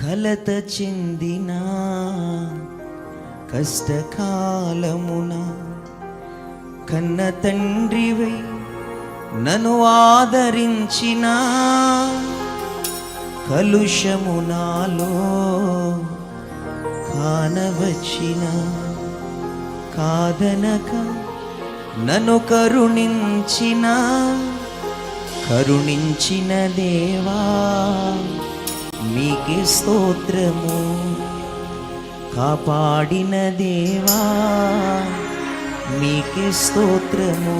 కలత చెందిన కష్టకాలమున కన్న తండ్రివై నను ఆదరించిన కలుషమునాలో కానవచ్చిన కాదనక నను కరుణించిన కరుణించిన దేవా. మీకి స్తోత్రము. కాపాడిన దేవా మీకే స్తోత్రము.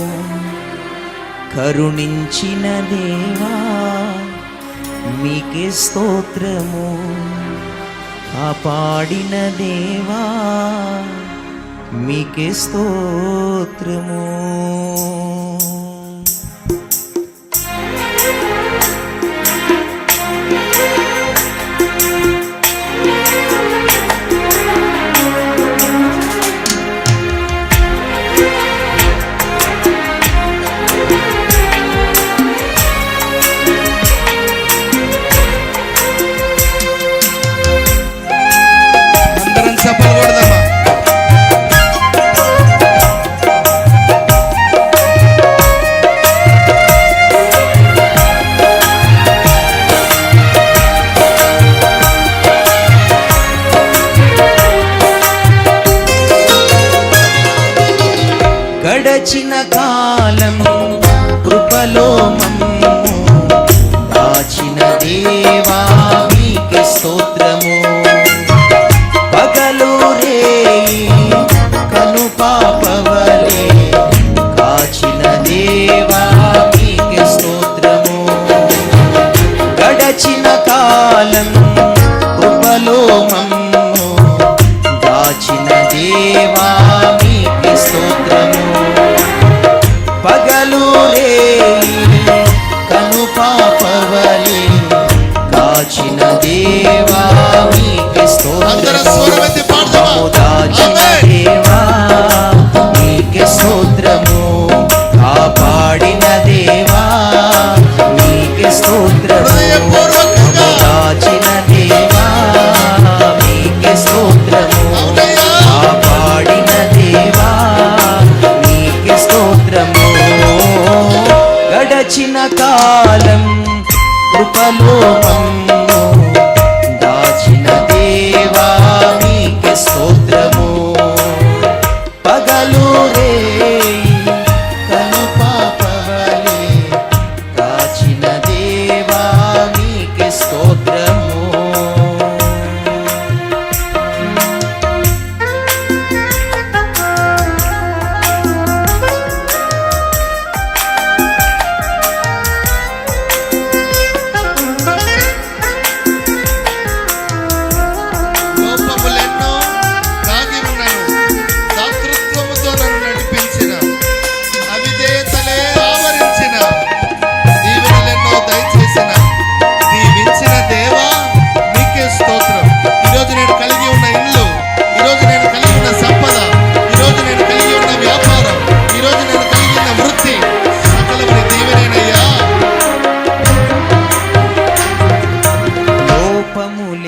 కరుణించిన దేవా మీకే స్తోత్రము. కాపాడిన దేవా మీకే స్తోత్రము. గడచిన కాలం కృపలో మమ్ము దాచినదే. గడచిన కాలం కృపలోకం పాపములే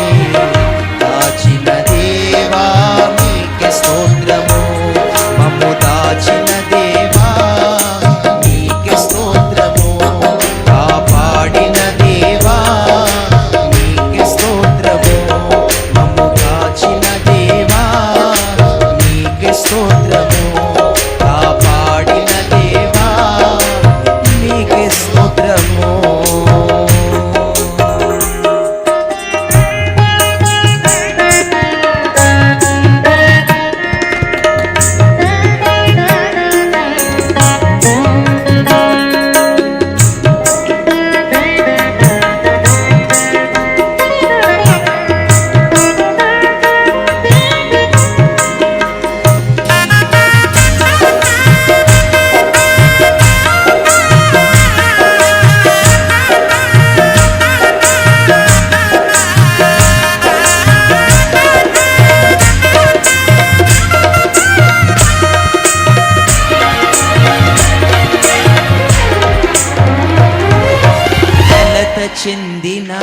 చెందినా